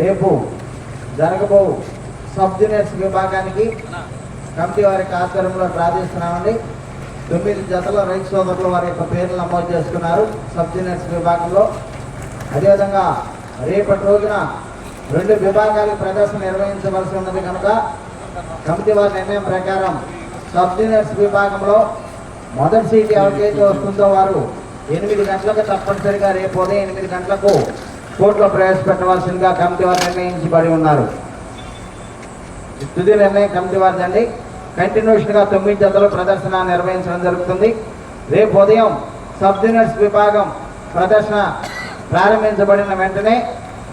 రేపు జరగబో sub juniors విభాగానికి కమిటీ వారికి ఆధ్వర్యంలో ప్రార్థిస్తున్నామండి. తొమ్మిది జతల రైతు సోదరులు వారి యొక్క పేర్లు నమోదు చేసుకున్నారు సబ్ జూనియర్స్ విభాగంలో. అదేవిధంగా రేపటి రోజున రెండు విభాగాలకు ప్రదర్శన నిర్వహించవలసి ఉన్నది కనుక కమిటీ వారి నిర్ణయం ప్రకారం సబ్ జూనియర్స్ విభాగంలో మొదటి సీట్ ఎవరికైతే వస్తుందో వారు ఎనిమిది గంటలకు తప్పనిసరిగా రేపు ఉదయం ఎనిమిది గంటలకు కోర్టులో ప్రవేశపెట్టవలసిందిగా కమిటీ వారు నిర్ణయించబడి ఉన్నారు. తుది నిర్ణయం కమిటీ వారిదండి. కంటిన్యూషన్గా తొమ్మిది జతలు ప్రదర్శన నిర్వహించడం జరుగుతుంది. రేపు ఉదయం సబ్ జూనియర్స్ విభాగం ప్రదర్శన ప్రారంభించబడిన వెంటనే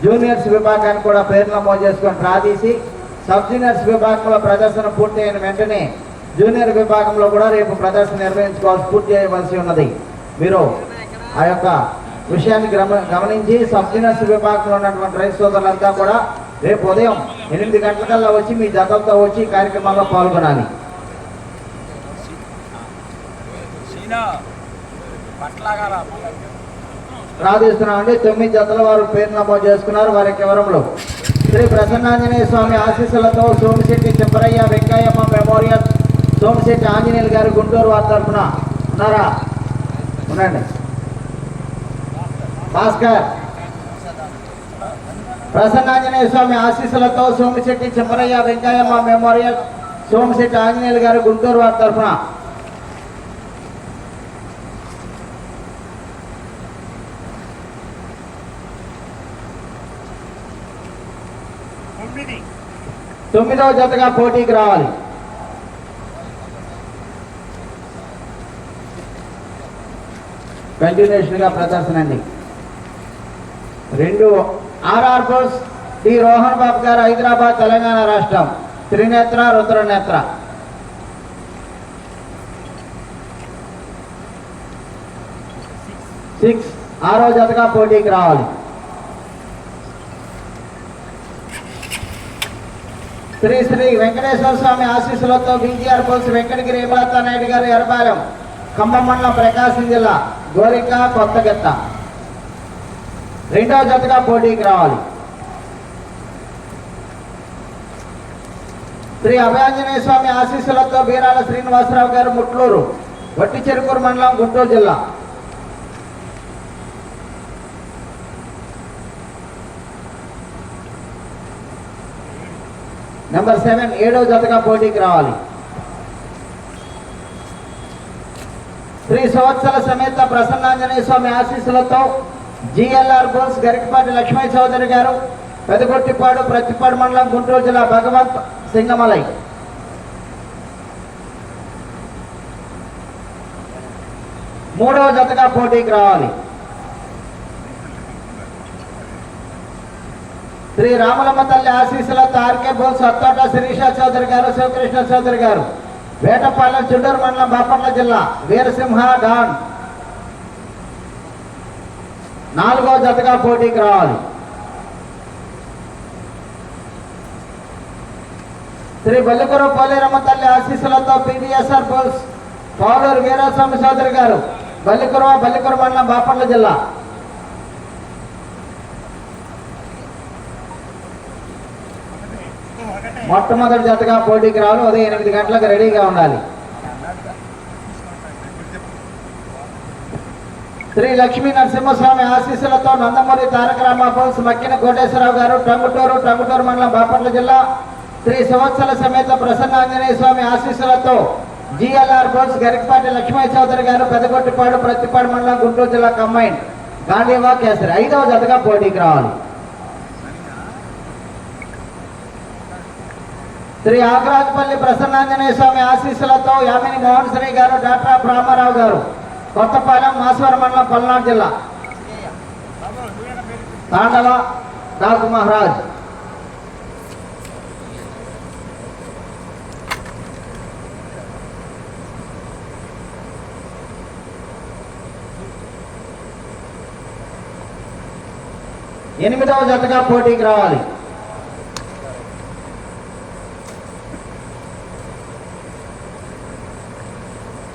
జూనియర్స్ విభాగాన్ని కూడా పేరు నమోదు చేసుకొని ప్రాదీసి సబ్ జూనియర్స్ విభాగంలో ప్రదర్శన పూర్తి అయిన వెంటనే జూనియర్ విభాగంలో కూడా రేపు ప్రదర్శన నిర్వహించుకోవాల్సి పూర్తి చేయవలసి ఉన్నది. మీరు ఆ యొక్క విషయాన్ని గమ గమనించి సబ్ జూనియర్స్ విభాగంలో ఉన్నటువంటి రైతు సోదరులంతా కూడా రేపు ఉదయం ఎనిమిది గంటలకల్లా వచ్చి మీ జతలతో వచ్చి కార్యక్రమంలో పాల్గొనాలి. ప్రార్థిస్తున్నామండి. తొమ్మిది జతల వారు పేరు నమోదు చేసుకున్నారు. వారి యొక్క వివరములు శ్రీ ప్రసన్నాంజనేయ స్వామి ఆశీస్సులతో సోమిశెట్టి చెంపరయ్య వెంకయ్యమ్మ మెమోరియల్ సోమిశెట్టి ఆంజనేయులు గారు గుంటూరు వారి తరఫున ఉన్నారా? ఉండండి. భాస్కర్. ప్రసన్నాంజనేయ స్వామి ఆశీస్సులతో సోమిశెట్టి చెంపరయ్య వెంకయ్యమ్మ మెమోరియల్ సోమిశెట్టి ఆంజనేయులు గారు గుంటూరు వారి తరఫున. తొమ్మిది. తొమ్మిదవ జతగా పోటీకి రావాలి. కంటిన్యూషన్గా ప్రదర్శన అండి. రెండు RR bulls D Rohan Babu garu Hyderabad Telangana రాష్ట్రం. త్రినేత్ర రుద్రనేత్ర. సిక్స్. ఆరో జతగా పోటీకి రావాలి. శ్రీ శ్రీ వెంకటేశ్వర స్వామి ఆశీస్సులతో బీజీఆర్ పోల్స్ వెంకటగిరి హేమలత నాయుడు గారు ఎరబాలెం ఖమ్మం మండలం ప్రకాశం జిల్లా గోరిక కొత్తగెత్త. రెండవ జతగా పోటీకి రావాలి. శ్రీ అభయాంజనేయ స్వామి ఆశీస్సులతో బీరాల శ్రీనివాసరావు గారు ముట్లూరు వట్టి చెరుకూరు మండలం గుంటూరు జిల్లా. నెంబర్ సెవెన్ ఏడవ జతగా పోటీకి రావాలి. శ్రీ సంవత్సర సమేత ప్రసన్నాంజనేయ స్వామి ఆశీస్సులతో జిఎల్ఆర్ బోల్స్ గరికపాటి లక్ష్మీ చౌదరి గారు పెదగొట్టిపాడు ప్రతిపాడు మండలం గుంటూరు జిల్లా భగవంత్ సింగమలై. మూడవ జతగా పోటీకి రావాలి. శ్రీ రామలమ్మ తల్లి ఆశీస్సులతో ఆర్కే బోల్ సత్తోట శిరీష చౌదరి గారు శివకృష్ణ చౌదరి గారు. వేటపాలెం చుండూరు మండలం బాపట్ల జిల్లా వీరసింహ డాన్. నాలుగో జతగా పోటీకి రావాలి. శ్రీ బల్లిపుర పోలేరమ్మ తల్లి ఆశీస్సులతో పీవీఎస్ఆర్ పోల్స్ పౌలూరు వీరాస్వామి చౌదరి గారు బల్లికురవ బల్లికుర మండలం బాపట్ల జిల్లా. మొట్టమొదటి జతగా పోటీకి రావాలి. ఉదయం ఎనిమిది గంటలకు రెడీగా ఉండాలి. శ్రీ లక్ష్మీ నరసింహస్వామి ఆశీస్సులతో నందమూరి తారక రామాబోస్ మక్కిన కోటేశ్వరరావు గారు టంగుటూరు టంగుటూరు మండలం బాపట్ల జిల్లా శ్రీ సంవత్సర సమేత ప్రసన్నాంజనేయ స్వామి ఆశీస్సులతో జిఎల్ఆర్ బోస్ గరికపాటి లక్ష్మీ చౌదరి గారు పెదగొట్టిపాడు ప్రతిపాడు మండలం గుంటూరు జిల్లా కంబైన్ గాంధీవా కేసరి. ఐదవ జతగా పోటీకి రావాలి. శ్రీ ఆకరాజపల్లి ప్రసన్నాంజనేయ స్వామి ఆశీస్సులతో యామిని మోహన్ శ్రీ గారు డాక్టర్ రామారావు గారు కొత్తపాలెం మాసవరం మండలం పల్నాడు జిల్లా. తాండవ డాకు మహారాజ్. ఎనిమిదవ జతగా పోటీకి రావాలి.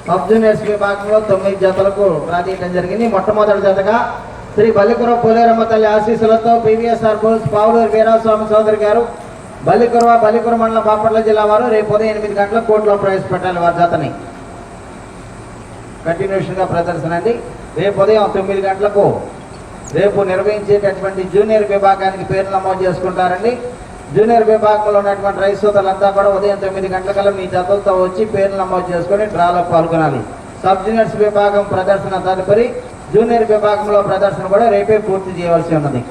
సబ్ జూనియర్స్ విభాగంలో తొమ్మిది జతలకు ప్రాతినిధ్యం జరిగింది. మొట్టమొదటి జతగా శ్రీ బలికుర పోలేరమ్మ తల్లి ఆశీస్సులతో పివిఎస్ఆర్ బోల్స్ పావులూరు వీరాస్వామి చౌదరి గారు బలికురవ బలికుర మండలం బాపట్ల జిల్లా వారు రేపు ఉదయం ఎనిమిది గంటల కోర్టులో ప్రవేశపెట్టాలి వారి జతని. కంటిన్యూషన్గా ప్రదర్శన అండి రేపు ఉదయం తొమ్మిది గంటలకు రేపు నిర్వహించేటటువంటి జూనియర్ విభాగానికి పేరు నమోదు చేసుకుంటారండి. జూనియర్ విభాగంలో ఉన్నటువంటి రైస్ సోదరులంతా కూడా ఉదయం తొమ్మిది గంటలకల్లా మీ జతలతో వచ్చి పేరు నమోదు చేసుకొని డ్రాలో పాల్గొనాలి. సబ్ జూనియర్స్ విభాగం ప్రదర్శన తదుపరి జూనియర్ విభాగంలో ప్రదర్శన కూడా రేపే పూర్తి చేయవలసి ఉన్నది.